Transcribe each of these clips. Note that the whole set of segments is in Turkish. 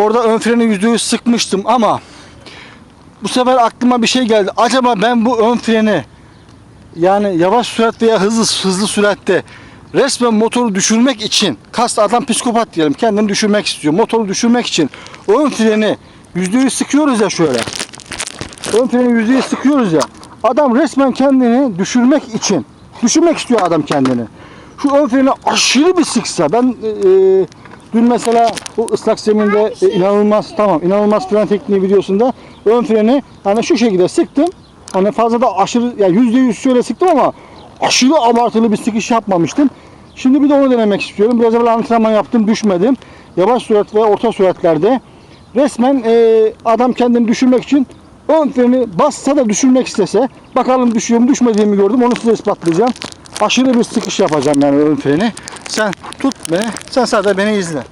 orada ön freni %100 sıkmıştım ama bu sefer aklıma bir şey geldi. Acaba ben bu ön freni yani yavaş sürat veya hızlı hızlı süratte resmen motoru düşürmek için kast adam psikopat diyelim kendini düşürmek istiyor. Motoru düşürmek için ön freni %100 sıkıyoruz ya şöyle. Ön freni %100 sıkıyoruz ya. Adam resmen kendini düşürmek için düşürmek istiyor adam kendini. Şu ön freni aşırı bir sıksa ben e, e, dün mesela o ıslak zeminde e, inanılmaz tamam inanılmaz fren tekniği videosunda ön freni hani şu şekilde sıktım. Hani fazla da aşırı yani yüzde yüz şöyle sıktım ama aşırı abartılı bir sıkış yapmamıştım. Şimdi bir de onu denemek istiyorum. Biraz evvel antrenman yaptım düşmedim. Yavaş sürat ve orta süratlerde resmen e, adam kendini düşürmek için ön freni bassa da düşürmek istese bakalım düşüyor mu düşmediğimi gördüm onu size ispatlayacağım. Aşırı bir sıkış yapacağım yani ön freni. Sen tut beni. Sen sadece beni izle.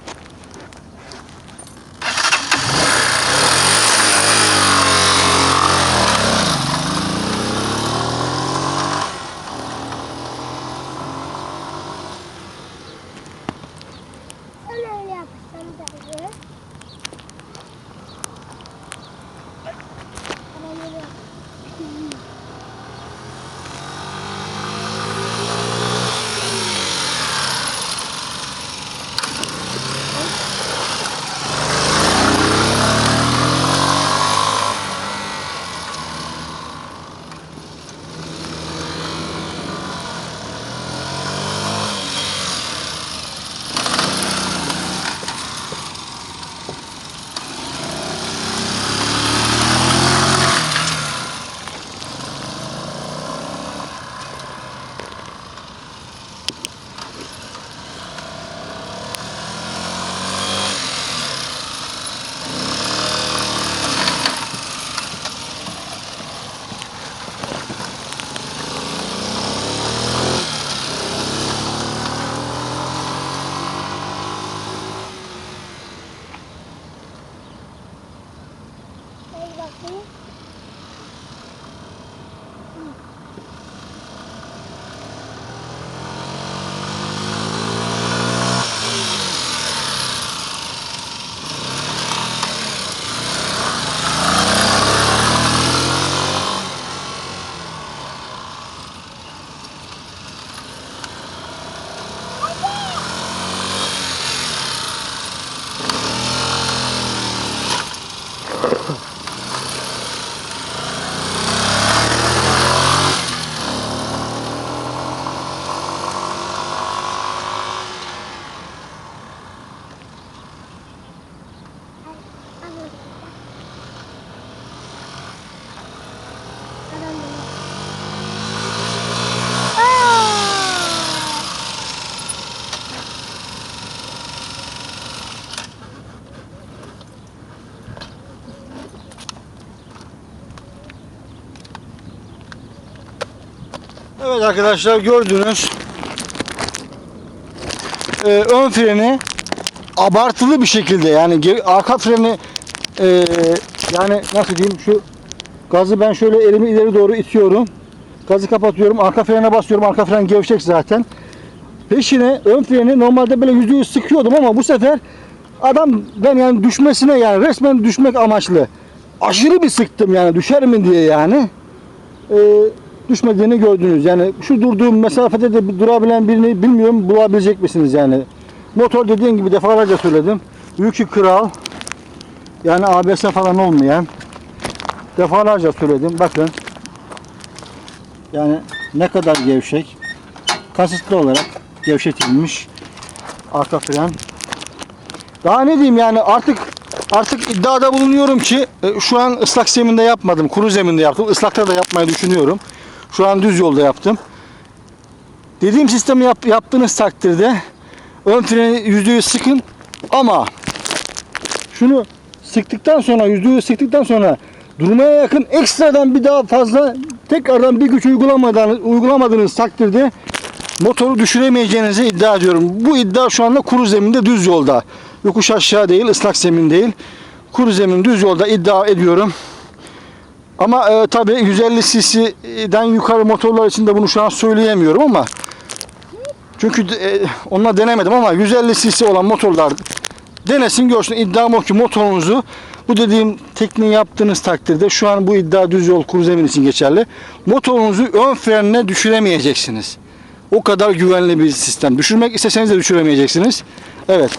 careful. Huh. Evet arkadaşlar gördünüz. Ee, ön freni abartılı bir şekilde yani arka freni ee, yani nasıl diyeyim şu gazı ben şöyle elimi ileri doğru itiyorum. Gazı kapatıyorum. Arka frene basıyorum. Arka fren gevşek zaten. Peşine ön freni normalde böyle yüzde yüz sıkıyordum ama bu sefer adam ben yani düşmesine yani resmen düşmek amaçlı. Aşırı bir sıktım yani düşer mi diye yani. Ee, düşmediğini gördünüz. Yani şu durduğum mesafede de durabilen birini bilmiyorum bulabilecek misiniz yani. Motor dediğim gibi defalarca söyledim. Yükü kral. Yani ABS falan olmayan. Defalarca söyledim. Bakın. Yani ne kadar gevşek. Kasıtlı olarak gevşetilmiş. Arka fren. Daha ne diyeyim yani artık artık iddiada bulunuyorum ki e, şu an ıslak zeminde yapmadım. Kuru zeminde yaptım. Islakta da yapmayı düşünüyorum. Şu an düz yolda yaptım. Dediğim sistemi yap, yaptığınız takdirde ön freni %100 sıkın ama şunu sıktıktan sonra %100 sıktıktan sonra durmaya yakın ekstradan bir daha fazla tekrardan bir güç uygulamadan uygulamadığınız takdirde motoru düşüremeyeceğinizi iddia ediyorum. Bu iddia şu anda kuru zeminde düz yolda. Yokuş aşağı değil, ıslak zemin değil. Kuru zemin düz yolda iddia ediyorum. Ama e, tabii 150 cc'den yukarı motorlar için de bunu şu an söyleyemiyorum ama çünkü e, onunla denemedim ama 150 cc olan motorlar denesin görsün. İddiam o ki motorunuzu bu dediğim tekniği yaptığınız takdirde şu an bu iddia düz yol kuru zemin için geçerli. Motorunuzu ön frenine düşüremeyeceksiniz. O kadar güvenli bir sistem. Düşürmek isteseniz de düşüremeyeceksiniz. Evet.